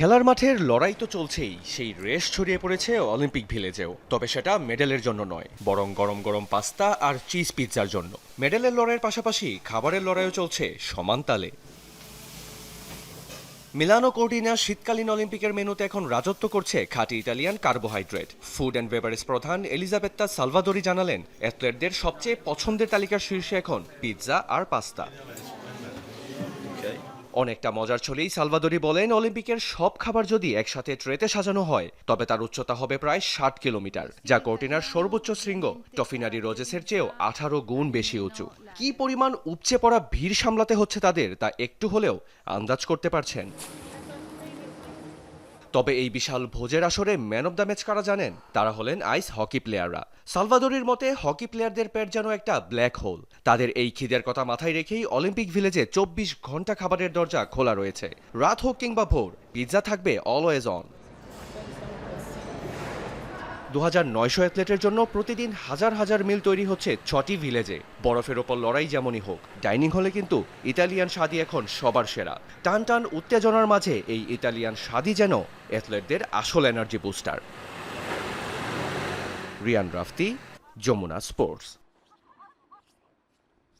খেলার মাঠের লড়াই তো চলছেই। সেই রেশ ছড়িয়ে পড়েছে অলিম্পিক ভিলেজেও। তবে সেটা মেডেলের জন্য নয়, বরং গরম গরম পাস্তা আর চিজ পিৎজার জন্য। মেডেলের লড়াইয়ের পাশাপাশি খাবারের লড়াইও চলছে সমান তালে। মিলানো কোর্টিনা শীতকালীন অলিম্পিকের মেনুতে এখন রাজত্ব করছে খাঁটি Italian carbohydrate. Food and beverage প্রধান এলিজাবেত্তা সালভাদোরি জানালেন, অ্যাথলেটদের সবচেয়ে পছন্দের তালিকার শীর্ষে এখন পিৎজা আর পাস্তা। অনেকটা মজার ছলেই সালভাদরি বলেন, অলিম্পিকের সব খাবার যদি একসাথে ট্রেতে সাজানো হয়, তবে তার উচ্চতা হবে প্রায় ষাট কিলোমিটার, যা কর্টিনার সর্বোচ্চ শৃঙ্গ। টফিনারি রোজেসের চেয়েও আঠারো গুণ বেশি উঁচু। কি পরিমাণ উপচে পড়া ভিড় সামলাতে হচ্ছে তাদের, তা একটু হলেও আন্দাজ করতে পারছেন। তবে এই বিশাল ভোজের আসরে ম্যান অব দ্য ম্যাচ কারা জানেন? তারা হলেন আইস হকি প্লেয়াররা। সালভাদোরির মতে, হকি প্লেয়ারদের পেট যেন একটা ব্ল্যাক হোল। তাদের এই খিদের কথা মাথায় রেখেই অলিম্পিক ভিলেজে চব্বিশ ঘণ্টা খাবারের দরজা খোলা রয়েছে। রাত হোক কিংবা ভোর, পিৎজা থাকবে অলওয়েজ অন দু হাজার নয়শো অ্যাথলেটের জন্য প্রতিদিন হাজার হাজার মিল তৈরি হচ্ছে ছটি ভিলেজে। বরফের ওপর লড়াই যেমনই হোক, ডাইনিং হলে কিন্তু ইতালিয়ান স্বাদি এখন সবার সেরা। টান টান উত্তেজনার মাঝে এই ইতালিয়ান স্বাদি যেন অ্যাথলেটদের আসল এনার্জি বুস্টার রিয়ান রাফতি, যমুনা স্পোর্টস